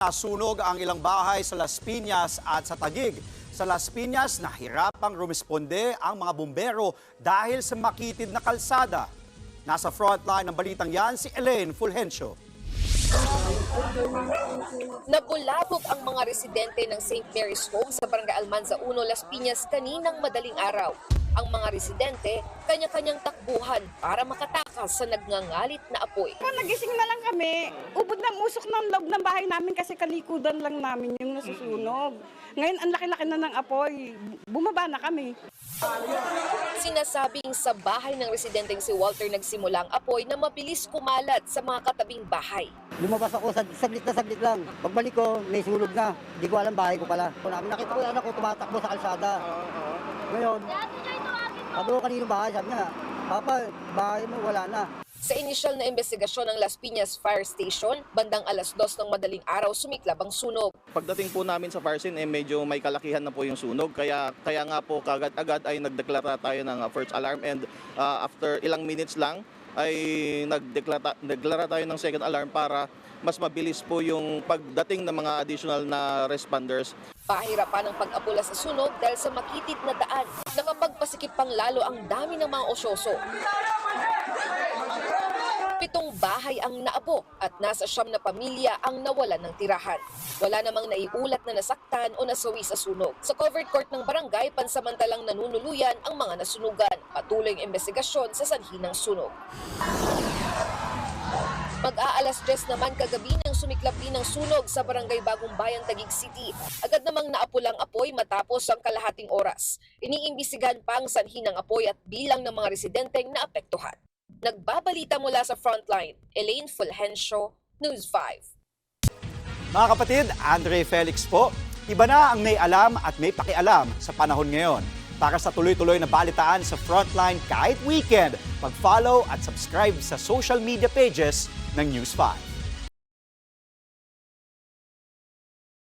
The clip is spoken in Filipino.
Nasunog ang ilang bahay sa Las Piñas at sa Tagig. Sa Las Piñas, nahirapang rumisponde ang mga bumbero dahil sa makitid na kalsada. Nasa frontline ng balitang yan si Elaine Fulgencio. Nabulabog ang mga residente ng St. Mary's Home sa Barangay Almanza 1, Las Piñas kaninang madaling araw. Ang mga residente, kanya-kanyang takbuhan para makatakas sa nagngangalit na apoy. Po, nagising na lang kami. Ubod ng usok ng loob ng bahay namin kasi kalikudan lang namin yung nasusunog. Ngayon, ang laki-laki na ng apoy. Bumaba na kami. Sinasabing sa bahay ng residenteng si Walter nagsimula ang apoy na mabilis kumalat sa mga katabing bahay. Lumabas ako, sag- saglit na saglit lang. Pagbalik ko, may sunog na. Hindi ko alam bahay ko pala. Kung namin nakita ko yung anak ko tumatakbo sa kalsada. Ngayon, sabi ko kanino bahay, sabi niya, Papa, bahay mo, wala na. Sa inisyal na investigasyon ng Las Piñas Fire Station, bandang alas dos ng madaling araw sumiklab ang sunog. Pagdating po namin sa fire scene, eh, medyo may kalakihan na po yung sunog. Kaya, kaya nga po kagad-agad ay nagdeklara tayo ng uh, first alarm and uh, after ilang minutes lang ay nagdeklara, nagdeklara tayo ng second alarm para mas mabilis po yung pagdating ng mga additional na responders. Pahirapan ang pag-apula sa sunog dahil sa makitid na daan. Nakapagpasikip pang lalo ang dami ng mga osyoso. Pitong bahay ang naapo at nasa siyam na pamilya ang nawalan ng tirahan. Wala namang naiulat na nasaktan o nasawi sa sunog. Sa covered court ng barangay, pansamantalang nanunuluyan ang mga nasunugan. Patuloy ang investigasyon sa sanhi ng sunog. Mag-aalas 10 naman kagabi nang sumiklap din ang sunog sa barangay Bagong Bayan, Taguig City. Agad namang naapulang apoy matapos ang kalahating oras. Iniimbisigan pa ang sanhi ng apoy at bilang ng mga residenteng naapektuhan. Nagbabalita mula sa frontline, Elaine Fulgencio, News 5. Mga kapatid, Andre Felix po. Iba na ang may alam at may pakialam sa panahon ngayon. Para sa tuloy-tuloy na balitaan sa Frontline kahit weekend, mag-follow at subscribe sa social media pages ng News 5.